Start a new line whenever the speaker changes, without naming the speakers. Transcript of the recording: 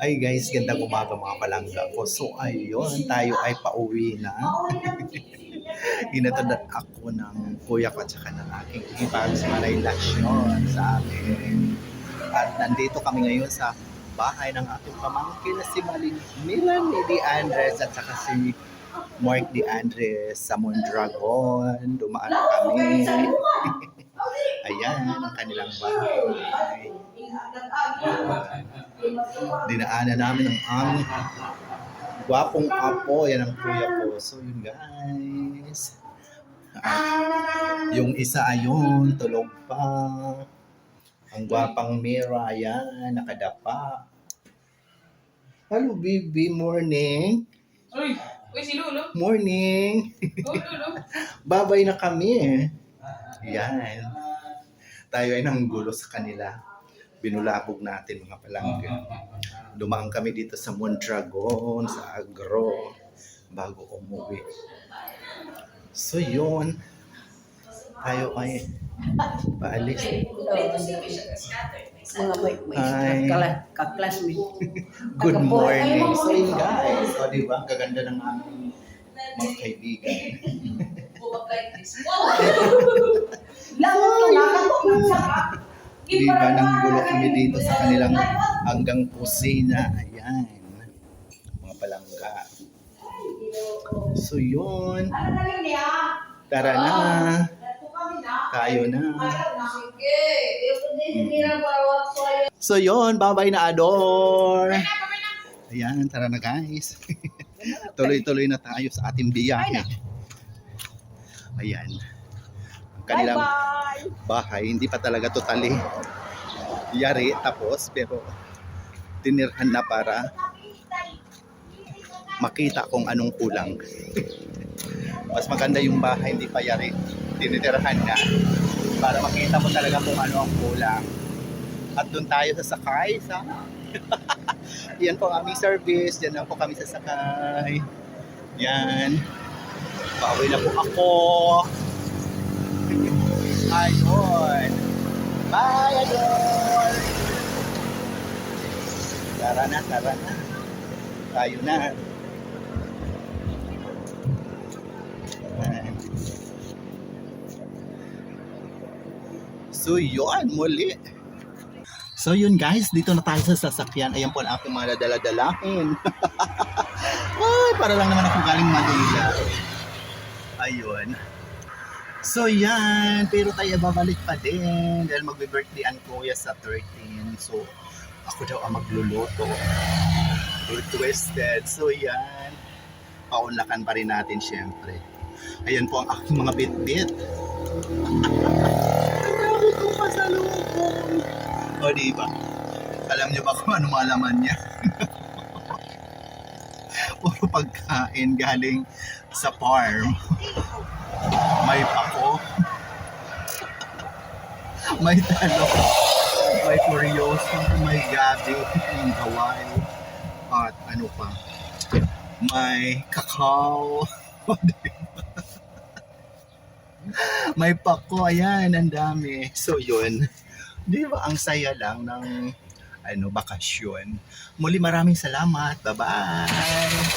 Ay guys, gandang umaga mga palangga ko. So ayun, tayo ay pauwi na. Inatod ako ng kuya ko at saka ng aking ibang sa relasyon sa amin. At nandito kami ngayon sa bahay ng aking pamangkin na si Malin Melanie Di Andres at saka si Mark Di Andres sa Mondragon. Dumaan kami. Ayan, ang kanilang bahay. Dinaanan namin ang aming gwapong apo. Yan ang kuya ko. So yun guys. At yung isa ayun, tulog pa. Ang gwapang Mira, ayan, nakadapa. Hello, baby. Morning.
Uy, uy si Lolo.
Morning.
Oh, Lolo.
Babay na kami. Yan. Tayo ay nanggulo sa kanila. Binulabog natin mga palangga. Dumaan kami dito sa Mondragon, sa Agro, bago umuwi. So yun, tayo ay paalis.
mga may, may kaklasmate.
Good morning. So yun guys, o diba, ang gaganda ng aming mga kaibigan.
Langot to, langot to.
Diba, nanggulo kami dito sa kanilang hanggang kusina. Ayan. Mga palangga. So yun, tara na. Tayo na. So yun, bye-bye na Ador. Ayan, tara na guys. Tuloy-tuloy na tayo sa ating biyahe. Ayan. Ang kanilang bahay, hindi pa talaga totally yari tapos pero tinirhan na para makita kung anong kulang. Mas maganda yung bahay, hindi pa yari. Tinitirhan na para makita mo talaga kung ano ang kulang. At doon tayo sasakay sa Yan po aming service. Yan lang po kami sasakay. Yan. Pauwi na po ako. Ayun. Bye, Adol! Tara na, tara na. Tayo na. So yun, muli. So yun guys, dito na tayo sa sasakyan. Ayan po ang aking mga dala-dalahin. Ay, para lang naman ako galing Manila. Ayun. So yan, pero tayo babalik pa din dahil magbe-birthday ang kuya sa 13. So ako daw ang magluluto. Twisted. So yan, paunlakan pa rin natin syempre. Ayan po ang aking mga bit-bit. Ang dami kong pasalubong. O diba? Alam niyo ba kung ano malaman niya? Puro pagkain galing sa farm. May pako. may talong. May kuryoso. May gabi. May gaway. At ano pa. May kakao. may pako. Ayan, ang dami. So yun. Di ba ang saya lang ng ano bakasyon. Muli maraming salamat. Bye-bye.